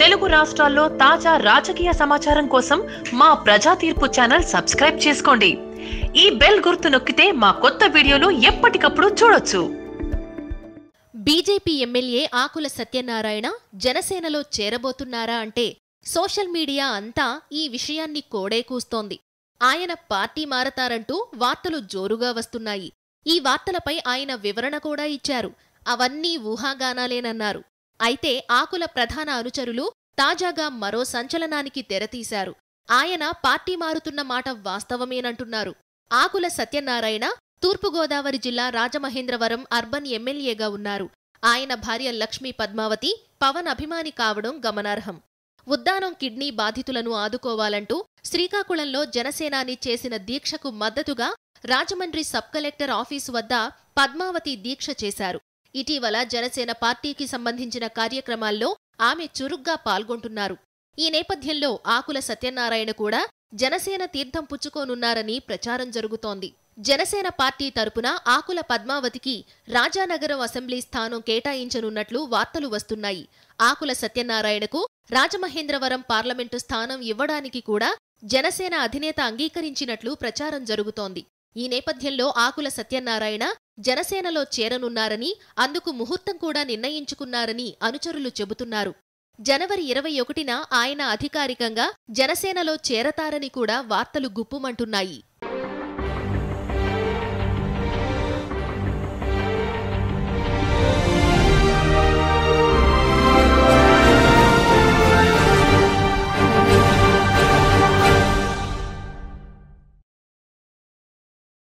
తెలుగు రాష్ట్రాల్లో తాజా రాజకీయ సమాచారం కోసం మా ప్రజా తీర్పు ఛానల్ సబ్స్క్రైబ్ చేసుకోండి. ఈ బెల్ గుర్తు నొక్కితే మా కొత్త వీడియోలు ఎప్పటికప్పుడు చూడొచ్చు. బీజేపీ ఎమ్మెల్యే ఆకుల సత్యనారాయణ జనసేనలో చేరబోతున్నారా అంటే సోషల్ మీడియా అంతా ఈ విషయాన్ని కోడే కూస్తోంది. ఆయన పార్టీ మారతారంటూ వార్తలు జోరుగా వస్తున్నాయి. ఈ వార్తలపై ఆయన వివరణ కూడా ఇచ్చారు. అవన్నీ ఊహాగానాలేనన్నారు. అయితే ఆకుల ప్రధాన అనుచరులు తాజాగా మరో సంచలనానికి తెరతీశారు. ఆయన పార్టీ మారుతున్న మాట వాస్తవమేనంటున్నారు. ఆకుల సత్యనారాయణ తూర్పుగోదావరి జిల్లా రాజమహేంద్రవరం అర్బన్ ఎమ్మెల్యేగా ఉన్నారు. ఆయన భార్య లక్ష్మీ పద్మావతి పవన్ అభిమాని కావడం గమనార్హం. ఉద్దానం కిడ్నీ బాధితులను ఆదుకోవాలంటూ శ్రీకాకుళంలో జనసేనాని చేసిన దీక్షకు మద్దతుగా రాజమండ్రి సబ్ కలెక్టర్ ఆఫీసు వద్ద పద్మావతి దీక్ష చేశారు. ఇటీవల జనసేన పార్టీకి సంబంధించిన కార్యక్రమాల్లో ఆమె చురుగ్గా పాల్గొంటున్నారు. ఈ నేపథ్యంలో ఆకుల సత్యనారాయణ కూడా జనసేన తీర్థం పుచ్చుకోనున్నారని ప్రచారం జరుగుతోంది. జనసేన పార్టీ తరపున ఆకుల పద్మావతికి రాజానగరం అసెంబ్లీ స్థానం కేటాయించనున్నట్లు వార్తలు వస్తున్నాయి. ఆకుల సత్యనారాయణకు రాజమహేంద్రవరం పార్లమెంటు స్థానం ఇవ్వడానికి కూడా జనసేన అధినేత అంగీకరించినట్లు ప్రచారం జరుగుతోంది. ఈ నేపథ్యంలో ఆకుల సత్యనారాయణ జనసేనలో చేరనున్నారని అందుకు ముహూర్తం కూడా నిర్ణయించుకున్నారని అనుచరులు చెబుతున్నారు. జనవరి ఇరవై ఒకటిన ఆయన అధికారికంగా జనసేనలో చేరతారని కూడా వార్తలు గుప్పుమంటున్నాయి.